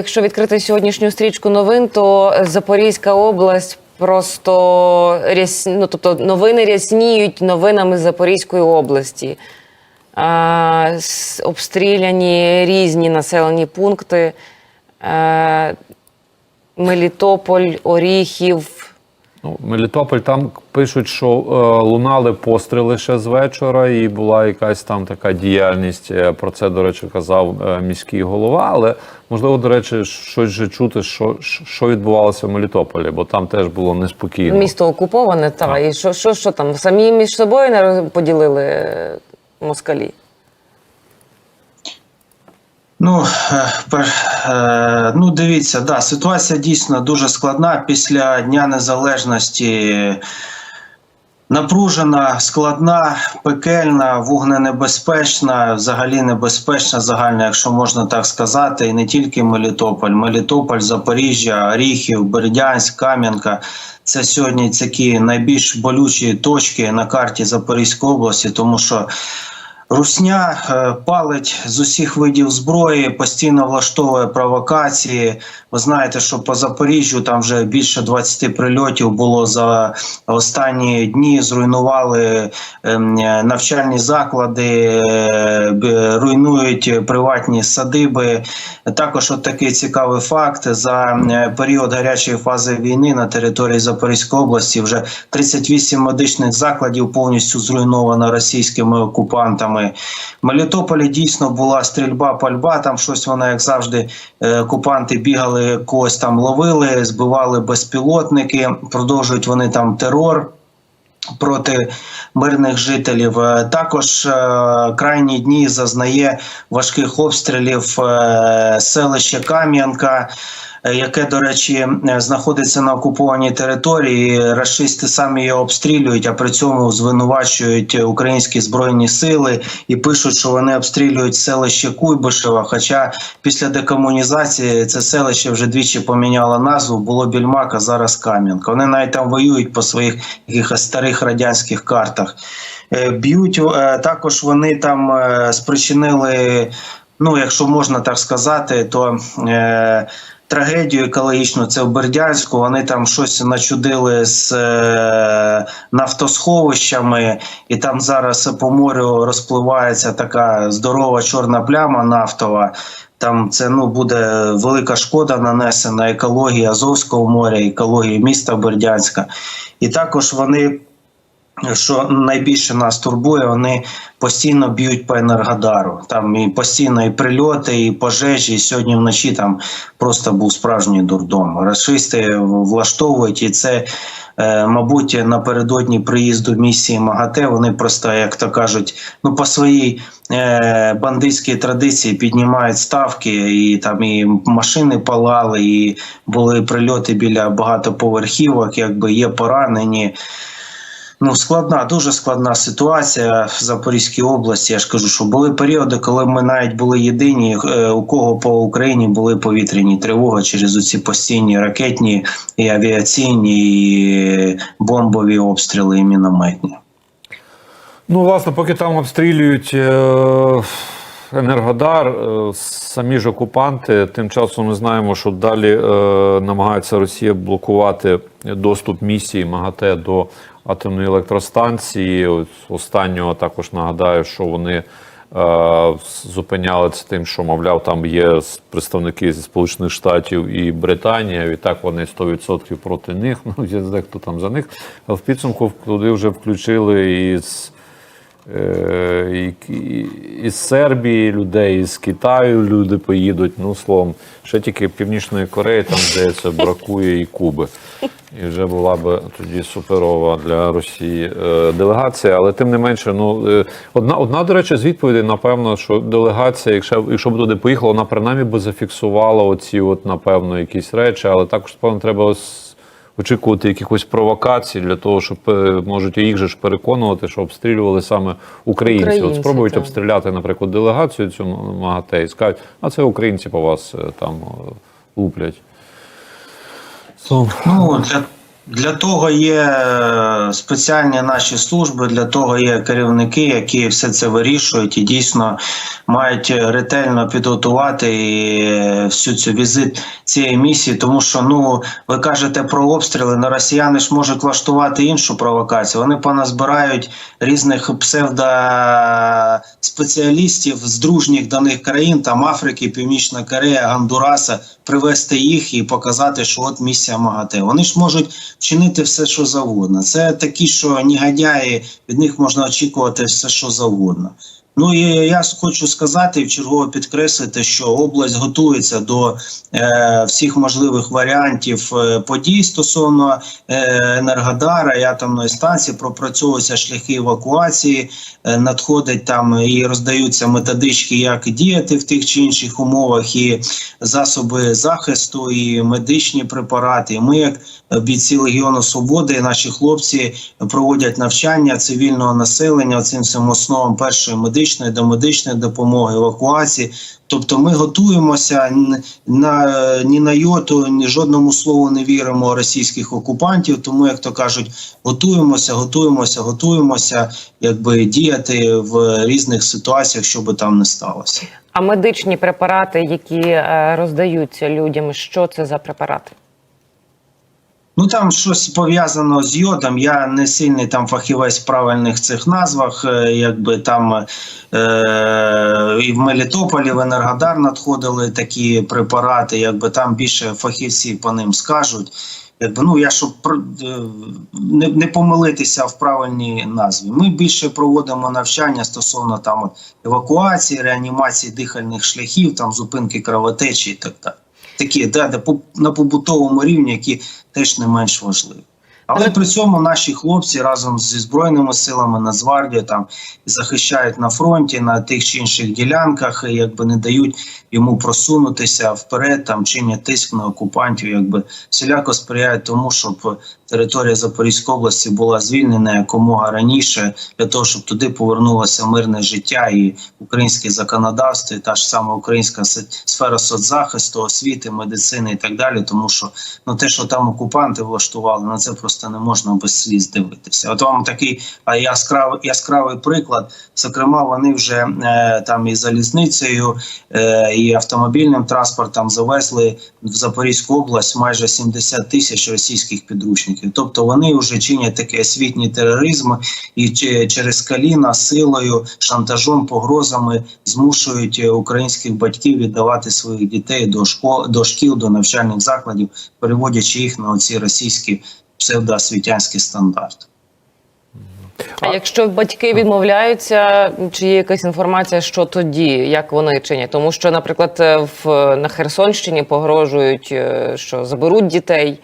Якщо відкрити сьогоднішню стрічку новин, то Запорізька область просто ряс... ну, тобто новини рясніють новинами Запорізької області. А, обстріляні різні населені пункти. А, Мелітополь, Оріхів. Ну, Мелітополь там пишуть, що е, лунали постріли ще з вечора, і була якась там така діяльність. Е, Про це, до речі, казав е, міський голова. Але можливо, до речі, щось же чути, що, що відбувалося в Мелітополі, бо там теж було неспокійно. Місто окуповане, та і що, що, що там? Самі між собою не поділили е, москалі. Ну, е, е, ну дивіться, да, ситуація дійсно дуже складна після Дня Незалежності. Напружена, складна, пекельна, вогненебезпечна, взагалі небезпечна, загальна, якщо можна так сказати, і не тільки Мелітополь, Мелітополь, Запоріжжя, Оріхів, Бердянськ, Кам'янка. Це сьогодні такі найбільш болючі точки на карті Запорізької області, тому що Русня е, палить з усіх видів зброї, постійно влаштовує провокації. Ви знаєте, що по Запоріжжю там вже більше 20 прильотів було за останні дні. Зруйнували ем, навчальні заклади, е, руйнують приватні садиби. Також от такий цікавий факт: за е, період гарячої фази війни на території Запорізької області вже 38 медичних закладів повністю зруйновано російськими окупантами. В Мелітополі дійсно була стрільба, пальба. Там щось вона, як завжди, е, окупанти бігали, когось там ловили, збивали безпілотники. Продовжують вони там терор проти мирних жителів. Е, Також е, крайні дні зазнає важких обстрілів е, селище Кам'янка. Е, Яке, до речі, е, знаходиться на окупованій території, рашисти самі його обстрілюють, а при цьому звинувачують українські збройні сили і пишуть, що вони обстрілюють селище Куйбишева. Хоча після декомунізації це селище вже двічі поміняло назву. Було Більмак, а зараз Кам'янка. Вони навіть там воюють по своїх якихось старих радянських картах. Е, Б'ють також вони там спричинили, ну якщо можна так сказати, то. Е, Трагедію екологічну це в Бердянську. Вони там щось начудили з е, нафтосховищами, і там зараз по морю розпливається така здорова чорна пляма нафтова. Там це ну буде велика шкода нанесена екології Азовського моря, екології міста Бердянська. І також вони що найбільше нас турбує, вони постійно б'ють по енергодару. Там і постійно і прильоти, і пожежі. І сьогодні вночі там просто був справжній дурдом. Рашисти влаштовують, і це, е, мабуть, напередодні приїзду місії МАГАТЕ. Вони просто, як то кажуть, ну по своїй е, бандитській традиції піднімають ставки, і там і машини палали, і були прильоти біля багатоповерхівок, якби є поранені. Ну, складна, дуже складна ситуація в Запорізькій області. Я ж кажу, що були періоди, коли ми навіть були єдині, е, у кого по Україні були повітряні тривоги через оці постійні ракетні і авіаційні і бомбові обстріли і мінометні. Ну, власне, поки там обстрілюють е, Енергодар, е, самі ж окупанти, тим часом ми знаємо, що далі е, намагається Росія блокувати доступ місії МАГАТЕ до атомної електростанції. Останнього також нагадаю, що вони е, зупиняли це тим, що, мовляв, там є представники зі Сполучених Штатів і Британія. Відтак вони 100% проти них. Ну, є дехто там за них. А в підсумку туди вже включили і з Е, із Сербії людей, із Китаю люди поїдуть. Ну, словом, ще тільки Північної Кореї, там, здається, бракує і Куби. І вже була б тоді суперова для Росії е, делегація. Але тим не менше, ну е, одна, одна, до речі, з відповідей, напевно, що делегація, якщо, якщо б туди поїхала, вона принаймні би зафіксувала оці, от, напевно, якісь речі, але також, певно, треба очікувати якихось провокацій для того, щоб е, можуть їх же ж переконувати, що обстрілювали саме українці. Українці, От спробують так. обстріляти, наприклад, делегацію цю МАГАТЕ і скажуть, а це українці по вас е, там е, луплять. So, Ну для, Для того є е, спеціальні наші служби, для того є керівники, які все це вирішують і дійсно мають ретельно підготувати е, всю цю візит цієї місії. Тому що ну ви кажете про обстріли, але росіяни ж можуть влаштувати іншу провокацію. Вони поназбирають різних псевдоспеціалістів з дружніх до них країн, там Африки, Північна Корея, Гондураса, привезти їх і показати, що от місія МАГАТЕ. Вони ж можуть вчинити все, що завгодно. Це такі, що негодяї, від них можна очікувати все, що завгодно. Ну і я хочу сказати і вчергово підкреслити, що область готується до е, всіх можливих варіантів е, подій стосовно е, Енергодара і атомної станції. Пропрацьовуються шляхи евакуації, е, надходять там і роздаються методички, як діяти в тих чи інших умовах, і засоби захисту, і медичні препарати. Ми, як бійці Легіону Свободи, наші хлопці проводять навчання цивільного населення цим всім основам першої медичної домедичної допомоги, евакуації. Тобто ми готуємося на ні на йоту, ні жодному слову не віримо російських окупантів. Тому, як то кажуть, готуємося, готуємося, готуємося, якби діяти в різних ситуаціях, що би там не сталося. А медичні препарати, які е, роздаються людям, що це за препарати? Ну там щось пов'язано з йодом. Я не сильний там фахівець в правильних цих назвах. е, Якби там е, і в Мелітополі, в Енергодар надходили такі препарати, якби там більше фахівці по ним скажуть. Якби ну я щоб е, не, не помилитися в правильній назві. Ми більше проводимо навчання стосовно там евакуації, реанімації дихальних шляхів, там зупинки кровотечі і так далі. Такі да, на побутовому рівні, які теж не менш важливі. Але при цьому наші хлопці разом зі збройними силами Нацгвардії там захищають на фронті на тих чи інших ділянках, і якби не дають йому просунутися вперед, там чинять тиск на окупантів, якби всіляко сприяють тому, щоб територія Запорізької області була звільнена якомога раніше, для того, щоб туди повернулося мирне життя і українське законодавство, і та ж сама українська сфера соцзахисту, освіти, медицини і так далі. Тому що ну те, що там окупанти влаштували, на це просто не можна без сліз дивитися. От вам такий а, яскравий яскравий приклад. Зокрема, вони вже е, там і залізницею, е, і автомобільним транспортом завезли в Запорізьку область майже 70 тисяч російських підручників. Тобто вони вже чинять такий освітній тероризм і через каліна силою, шантажом, погрозами змушують е, українських батьків віддавати своїх дітей до школ, до шкіл, до навчальних закладів, переводячи їх на оці російські псевдоосвітянські стандарт. А якщо батьки відмовляються, чи є якась інформація, що тоді, як вони чинять? Тому що, наприклад, в на Херсонщині погрожують, е, що заберуть дітей.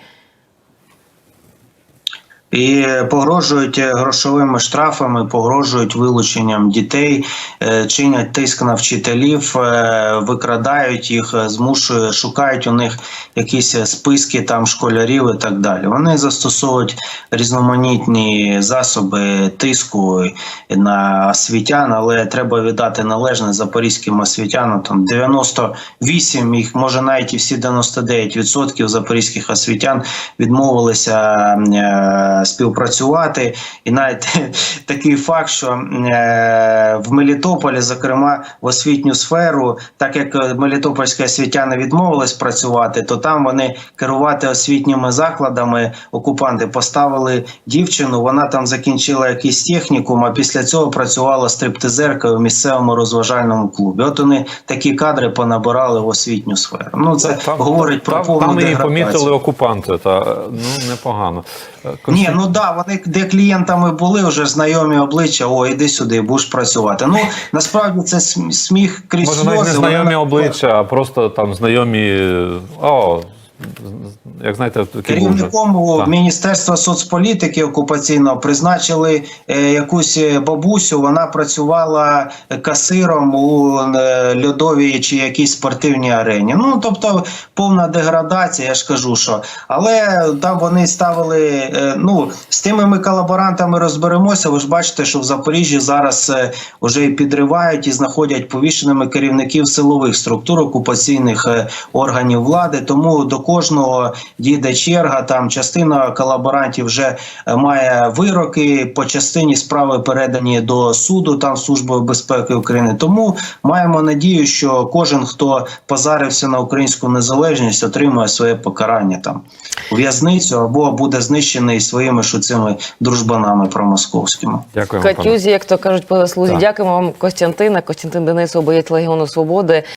І погрожують е, грошовими штрафами, погрожують вилученням дітей, е, чинять тиск на вчителів, е, викрадають їх, змушують, шукають у них якісь списки там школярів і так далі. Вони застосовують різноманітні засоби тиску на освітян, але треба віддати належне запорізьким освітянам. Там 98, їх може навіть і всі 99% запорізьких освітян відмовилися. Співпрацювати. І навіть такий факт, що е, в Мелітополі, зокрема в освітню сферу, так як мелітопольські освітяни відмовились працювати, то там вони керувати освітніми закладами окупанти поставили дівчину. Вона там закінчила якийсь технікум, а після цього працювала стриптизеркою в місцевому розважальному клубі. От вони такі кадри понабирали в освітню сферу. Ну це говорить про там, повну там її помітили окупанти, та ну непогано. Е, Ні, ну да, вони де клієнтами були вже знайомі обличчя. О, іди сюди, будеш працювати. Ну насправді це сміх крізь Може, навіть не знайомі обличчя, а просто там знайомі. О, як знаєте. Керівником Міністерства соцполітики окупаційного призначили е, якусь е, бабусю. Вона працювала касиром у е, льодовій чи якійсь спортивній арені. Ну тобто повна деградація, я ж кажу, що але там вони ставили. ну з тими ми колаборантами розберемося. Ви ж бачите, що в Запоріжжі зараз вже і підривають і знаходять повішеними керівників силових структур окупаційних органів влади. Тому до кожного дійде черга. Там частина колаборантів вже е, має вироки по частині справи передані до суду там Службою безпеки України. Тому маємо надію, що кожен, хто позарився на українську незалежність, отримує своє покарання там у в'язницю або буде знищений своїми ж цими дружбанами промосковськими. Пане. Катюзі, як то кажуть по заслузі. Так. Дякуємо вам, Костянтина. Костянтин Денисов, боєць Легіону Свободи.